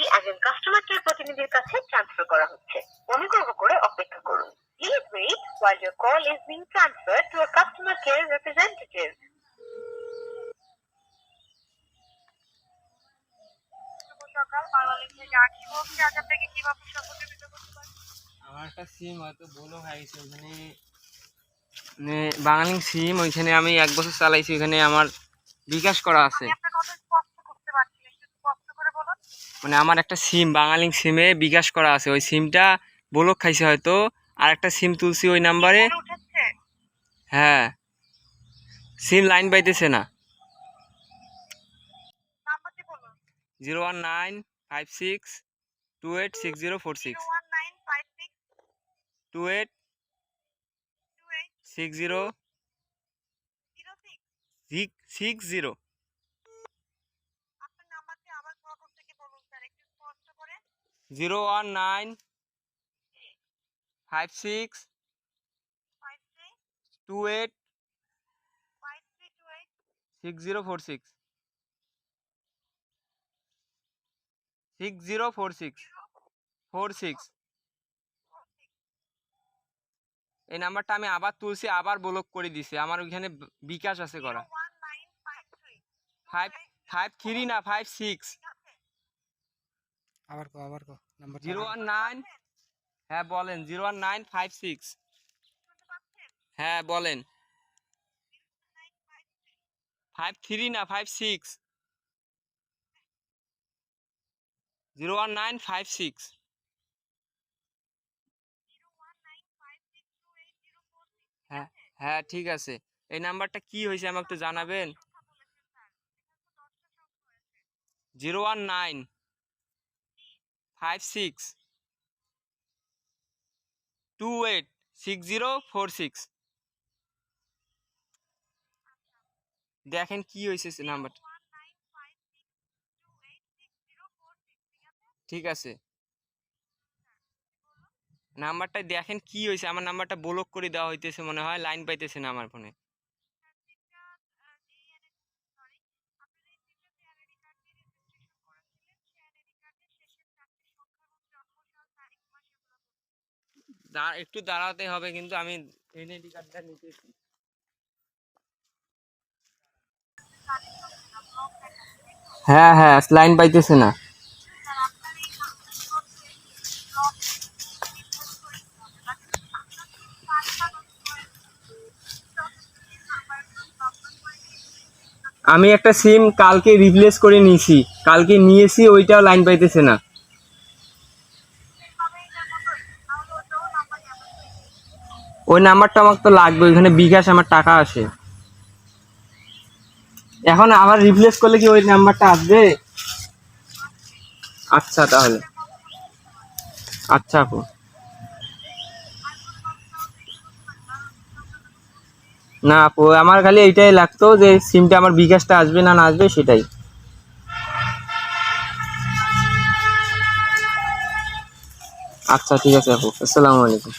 কলটি একজন customer care প্রতিনিধির কাছে ট্রান্সফার করা হচ্ছে। অনুগ্রহ করে অপেক্ষা করুন। While your call is being transferred to a customer care representative. আমার একটা সিম হয়তো ওখানে মানে বাঙালি সিম ওইখানে আমি এক বছর চালাইছি ওইখানে আমার বিকাশ করা আছে আমি আপনার কথা স্পষ্ট করতে পারছি না একটু স্পষ্ট করে বলুন মানে আমার একটা সিম বাঙালি সিমে বিকাশ করা আছে। ওই সিমটা বলক খাইছে হয়তো। আর একটা সিম তুলছি ওই নাম্বারে হ্যাঁ। সিম লাইন পাইতেছে না। Zero one nine five six two eight six zero four six two eight six zero six zero আপনার নাম্বারটি আবার প্রথম থেকে বলুন স্যার একটু স্পষ্ট করে zero one nine five six two eight six zero four six six zero four six four six এই নাম্বারটা আমি আবার তুলছি আবার ব্লক করে দিছি। আমার ওইখানে বিকাশ আছে করা। ফাইভ ফাইভ থ্রি না ফাইভ সিক্স আবার কো আবার কো নাম্বার জিরো ওয়ান নাইন হ্যাঁ বলেন, zero one nine five six. হ্যাঁ বলেন। ফাইভ থ্রি না, five six. Zero one nine five six. হ্যাঁ হ্যাঁ ঠিক আছে। এই নাম্বারটা কি হয়েছে আমাকে একটু জানাবেন? Zero one nine. Five six two eight six zero four six দেখেন কি হয়েছে নাম্বারটা ঠিক আছে। নাম্বারটা দেখেন কি হয়েছে আমার নাম্বারটা ব্লক করে দেওয়া হইতেছে মনে হয় লাইন পাইতেছে না আমার ফোনে একটু দাঁড়াতে হবে কিন্তু আমি এনআইডি কার্ডটা নিতেছি। হ্যাঁ হ্যাঁ লাইন পাইতেছে না। আমি একটা সিম কালকে রিপ্লেস করে নিয়েছি। কালকে নিয়েছি, ওইটাও লাইন পাইতেছে না। ওই নাম্বারটা আমাকে তো লাগবে, ওইখানে বিকাশ আমার টাকা আসে এখন আবার রিপ্লেস করলে কি ওই নাম্বারটা আসবে? আচ্ছা তাহলে। আচ্ছা আপু। না আপু, আমার খালি এইটাই লাগতো যে সিমটা আমার বিকাশটা আসবে না না আসবে সেটাই। আচ্ছা ঠিক আছে আপু। আসসালামু আলাইকুম।